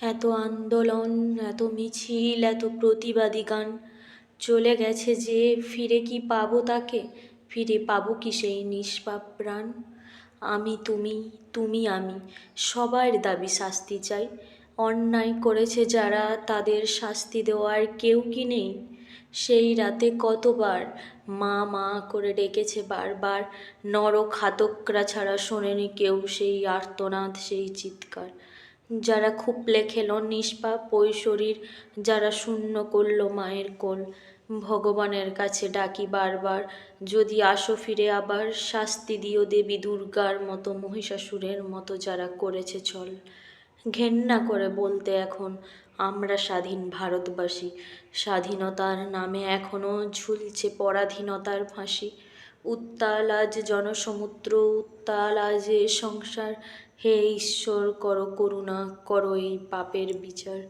এত আন্দোলন, এত মিছিল, এত প্রতিবাদী গান চলে গেছে যে, ফিরে কি পাবো তাকে? ফিরে পাবো কি সেই নিষ্পাপ প্রাণ? আমি তুমি তুমি আমি, সবার দাবি শাস্তি চাই। অন্যায় করেছে যারা, তাদের শাস্তি দেওয়ার কেউ কি নেই? সেই রাতে কতবার মা মা করে ডেকেছে বারবার, নরক হাতকরা ছাড়া শোনেনি কেউ সেই আর্তনাদ, সেই চিৎকার। যারা খুপলে খেল নিষ্পাপ ওই শরীর যারা শূন্য করল মায়ের কোল। ভগবানের কাছে ডাকি বারবার, যদি আসো ফিরে আবার, শাস্তি দিও দেবী দুর্গার মতো মহিষাসুরের মতো যারা করেছে চল ঘেন্না করে বলতে এখন, আমরা স্বাধীন ভারতবাসী। স্বাধীনতার নামে এখনও ঝুলছে পরাধীনতার ফাঁসি। উত্তাল আজ জনসমুদ্র উত্তাল আজ এ সংসার। হে ঈশ্বর, কর করুণা, কর এই পাপের বিচার।